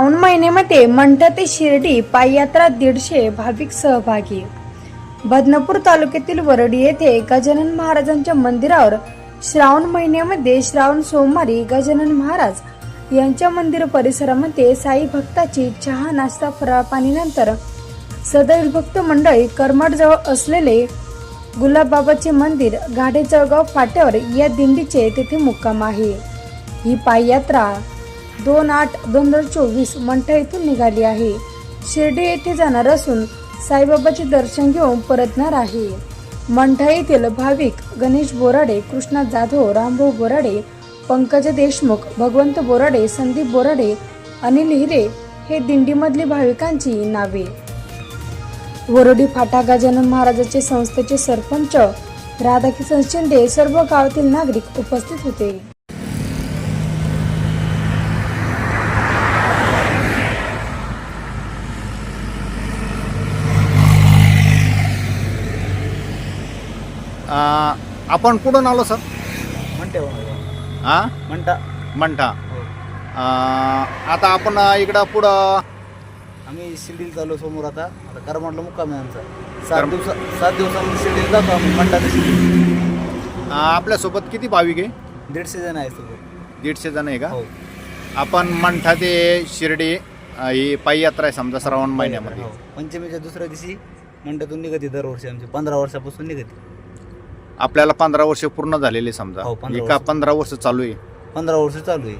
श्रावण महिन्यामध्ये मंठ ते शिर्डी पाययात्रा दीडशे भाविक सहभागी. बदनापूर तालुक्यातील वरडी येथे गजानन महाराजांच्या मंदिरावर श्रावण महिन्यामध्ये श्रावण सोमवारी गजानन महाराज यांच्या मंदिर परिसरामध्ये साई भक्ताची चहा नाश्ता फराळ पाणीनंतर सदैव भक्त मंडळी करमाडजवळ असलेले गुलाबबाबाचे मंदिर गाडे जळगाव फाट्यावर या दिंडीचे तेथे मुक्काम आहे. ही पाययात्रा दोन आठ दोन हजार चोवीस मंठा येथून निघाली आहे. शिर्डी येथे जाणार असून साईबाबाचे दर्शन घेऊन परतणार आहे. मंठा येथील भाविक गणेश बोराडे कृष्णा जाधव रामभाऊ बोराडे पंकज देशमुख भगवंत बोराडे संदीप बोराडे अनिल हिरे हे दिंडीमधली भाविकांची नावे. वरोडी फाटा गजानन महाराजाचे संस्थेचे सरपंच राधाकिशन शिंदे सर्व गावातील नागरिक उपस्थित होते. आपण कुठून आलो सर? म्हणते हो. हा म्हणता मंठा. हो. आ, आता आपण इकडं पुढं आम्ही शिर्डीला चाललो समोर आता. आता करमाटला मुक्काम आहे आमचा. सात करम- दिवसा सात दिवसामध्ये शिर्डीला जातो आम्ही म्हणता ते शिर्डी आपल्यासोबत किती भाविक आहे? दीडशे जण आहे सोबत दीडशे जण आहे का? हो. आपण मंठा ते शिर्डी आ, ही पाययात्रा आहे समजा श्रावण महिन्यामध्ये. हो. पंचमीच्या दुसऱ्या दिवशी मंडळातून निघते दरवर्षी आमची पंधरा वर्षापासून निघते. आपल्याला पंधरा वर्ष पूर्ण झालेले समजा. हो, 15 एका. पंधरा वर्ष चालू आहे. पंधरा वर्ष चालू आहे.